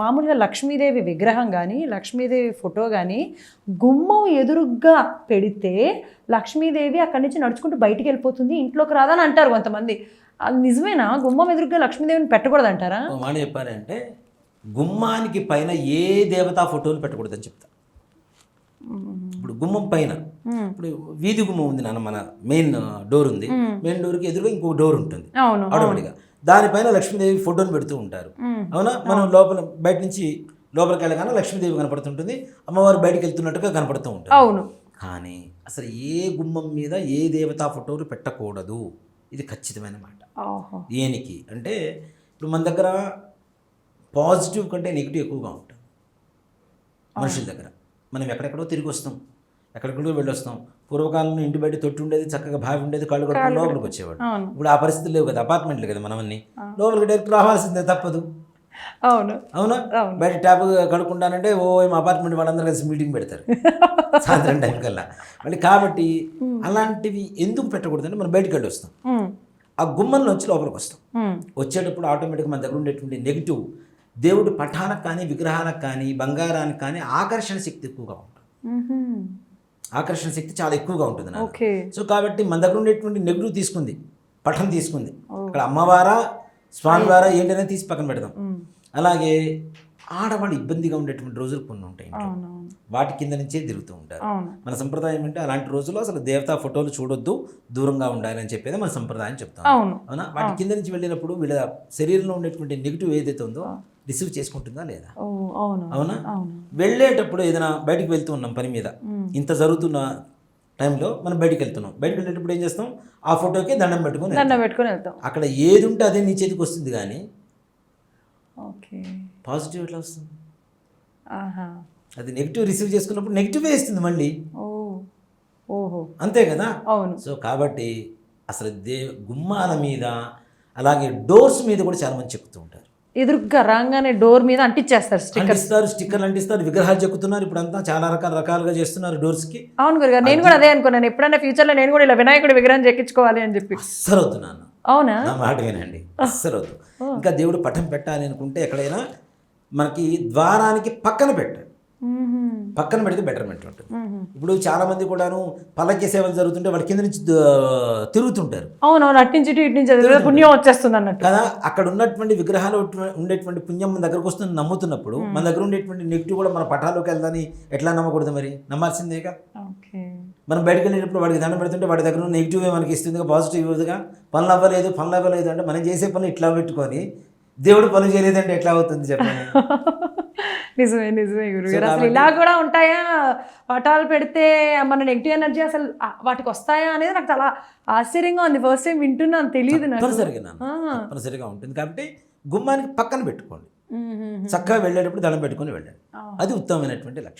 మామూలుగా లక్ష్మీదేవి విగ్రహం కానీ లక్ష్మీదేవి ఫోటో కానీ గుమ్మం ఎదురుగ్గా పెడితే లక్ష్మీదేవి అక్కడి నుంచి నడుచుకుంటూ బయటికి వెళ్ళిపోతుంది ఇంట్లోకి రాదని అంటారు కొంతమంది. అది నిజమేనా? గుమ్మం ఎదురుగ్గా లక్ష్మీదేవిని పెట్టకూడదు అంటారా? మాట చెప్పారంటే గుమ్మానికి పైన ఏ దేవతా ఫోటోలు పెట్టకూడదని చెప్తా. ఇప్పుడు గుమ్మం పైన ఇప్పుడు వీధి గుమ్మం ఉంది నాన్న మన మెయిన్ డోర్ ఉంది. మెయిన్ డోర్కి ఎదురుగా ఇంకో డోర్ ఉంటుంది. ఆటోమేటిక్గా. దానిపైన లక్ష్మీదేవి ఫోటోని పెడుతూ ఉంటారు. అవునా? మనం లోపల బయట నుంచి లోపలికి వెళ్ళగానే లక్ష్మీదేవి కనపడుతుంటుంది. అమ్మవారు బయటికి వెళ్తున్నట్టుగా కనపడుతూ ఉంటుంది అవును. కానీ అసలు ఏ గుమ్మం మీద ఏ దేవతా ఫోటోలు పెట్టకూడదు. ఇది ఖచ్చితమైన మాట. దేనికి? అంటే ఇప్పుడు మన దగ్గర పాజిటివ్ కంటే నెగిటివ్ ఎక్కువగా ఉంటుంది మనుషుల దగ్గర. మనం ఎక్కడెక్కడో తిరిగి వస్తాం. ఎక్కడెక్కడో వెళ్ళొస్తాం. పూర్వకాలంలో ఇంటి బయట తొట్టి ఉండేది చక్కగా బావి ఉండేది కళ్ళు కట్టుకుని లోపలికి వచ్చేవాడు ఇప్పుడు ఆ పరిస్థితులు లేవు కదా అపార్ట్మెంట్లు కదా మనమన్నీ లోపలికి డైరెక్ట్ రావాల్సిందే తప్పదు. అవును. అవునా. బయట ట్యాప్ కడుక్కుంటానంటే ఓ ఏం అపార్ట్మెంట్ వాళ్ళందరూ కలిసి మీటింగ్ పెడతారు. సాయంత్రం టైం కల్లా. మళ్ళీ కాబట్టి అలాంటివి ఎందుకు పెట్టకూడదంటే మనం బయటకు వెళ్ళి వస్తాం ఆ గుమ్మంలో వచ్చి లోపలికి వస్తాం. వచ్చేటప్పుడు ఆటోమేటిక్గా మన దగ్గర ఉండేటువంటి నెగిటివ్ దేవుడి పఠానికి కానీ విగ్రహాలకు కానీ బంగారానికి కానీ ఆకర్షణ శక్తి ఎక్కువగా ఉంటుంది. ఆకర్షణ శక్తి చాలా ఎక్కువగా ఉంటుంది. ఓకే. సో కాబట్టి మన దగ్గర ఉండేటువంటి నెగిటివ్ తీసుకుంది పఠం తీసుకుంది. అక్కడ అమ్మవారా స్వామివారా ఏంటనేది తీసి పక్కన పెడదాం. అలాగే ఆడవాళ్ళు ఇబ్బందిగా ఉండేటువంటి రోజులు కొన్ని ఉంటాయి వాటి కింద నుంచే తిరుగుతూ ఉంటారు. మన సంప్రదాయం అంటే అలాంటి రోజుల్లో అసలు దేవతా ఫోటోలు చూడొద్దు దూరంగా ఉండాలి అని చెప్పేది మన సంప్రదాయం చెప్తాం. అవునా. వాటి కింద నుంచి వెళ్ళినప్పుడు వీళ్ళ శరీరంలో ఉండేటువంటి నెగిటివ్ ఏదైతే ఉందో రిసీవ్ చేసుకుంటుందా లేదా? అవును వెళ్ళేటప్పుడు ఏదైనా బయటికి వెళ్తూ ఉన్నాం పని మీద. ఇంత జరుగుతున్న టైంలో మనం బయటికి వెళ్తున్నాం. బయటికి వెళ్ళేటప్పుడు ఏం చేస్తాం? ఆ ఫోటోకి దండం పెట్టుకొని వెళ్తాం. దండం పెట్టుకొని వెళ్తాం. అక్కడ ఏది ఉంటే అదే నీ చేతికి వస్తుంది కానీ ఓకే. పాజిటివ్ ఎట్లా వస్తుంది? అది నెగిటివ్ రిసీవ్ చేసుకున్నప్పుడు నెగిటివే ఇస్తుంది మళ్ళీ. ఓహో. అంతే కదా? అవును. సో కాబట్టి అసలు దే గుమ్మాల మీద అలాగే డోర్స్ మీద కూడా చాలా మంది చెక్కుతూ ఉంటారు. ఎదురుగ్గా రాగానే డోర్ మీద అంటించేస్తారు స్టిక్కర్ అంటిస్తారు స్టిక్కర్లు అంటిస్తారు విగ్రహాలు చెక్కుతున్నారు. ఇప్పుడు అంతా చాలా రకాల రకాలుగా చేస్తున్నారు డోర్స్కి. అవును గురుగారు నేను కూడా అదే అనుకున్నాను. ఎప్పుడైనా ఫ్యూచర్లో నేను కూడా ఇలా వినాయకుడి విగ్రహం చెక్కించుకోవాలి అని చెప్పి. అస్సలు వద్దు నాన్న అవునా? నా మాట వినండి అస్సలు వద్దు ఇంకా దేవుడు పటం పెట్టాలి అనుకుంటే ఎక్కడైనా మనకి ద్వారానికి పక్కన మ్మ్హ్మ్. పక్కన పెడితే బెటర్మెంట్ ఉంటుంది. ఇప్పుడు చాలా మంది కూడాను పల్లకి సేవలు జరుగుతుంటే వాళ్ళ కింద నుంచి తిరుగుతుంటారు. అవునవును అటు నుంచి ఇటు, ఇటు నుంచి అది పుణ్యం వచ్చేస్తుంది అన్నట్టు. కదా అక్కడ ఉన్నటువంటి విగ్రహాలు ఉండేటువంటి పుణ్యం మన దగ్గరకు వస్తుంది నమ్ముతున్నప్పుడు మన దగ్గర ఉండేటువంటి నెగిటివ్ కూడా మన పటాలోకి వెళ్దని ఎట్లా నమ్మకూడదు మరి? నమ్మాల్సిందేగా మనం బయటకు వెళ్ళేటప్పుడు వాడికి దండం పెడుతుంటే వాడి దగ్గర నెగిటివ్ మనకి ఇస్తుందిగా పాజిటివ్ ఇవ్వదుగా పనులు అవ్వలేదు పనులు అవ్వలేదు అంటే మనం చేసే పనులు ఇట్లా పెట్టుకొని దేవుడు పనులు చేయలేదంటే ఎట్లా అవుతుంది చెప్పండి? నిజమే నిజమే గురుగారు అసలు ఇలా కూడా ఉంటాయా? పటాలు పెడితే మన నెగిటివ్ ఎనర్జీ అసలు వాటికి వస్తాయా అనేది నాకు చాలా ఆశ్చర్యంగా ఉంది. ఫస్ట్ టైం వింటున్నాను తెలియదు నాకు. తప్పనిసరిగా ఉంటుంది. కాబట్టి గుమ్మానికి పక్కన పెట్టుకోండి. చక్కగా వెళ్ళేటప్పుడు దండం పెట్టుకొని వెళ్ళండి. అది ఉత్తమమైనటువంటి లక్షణం.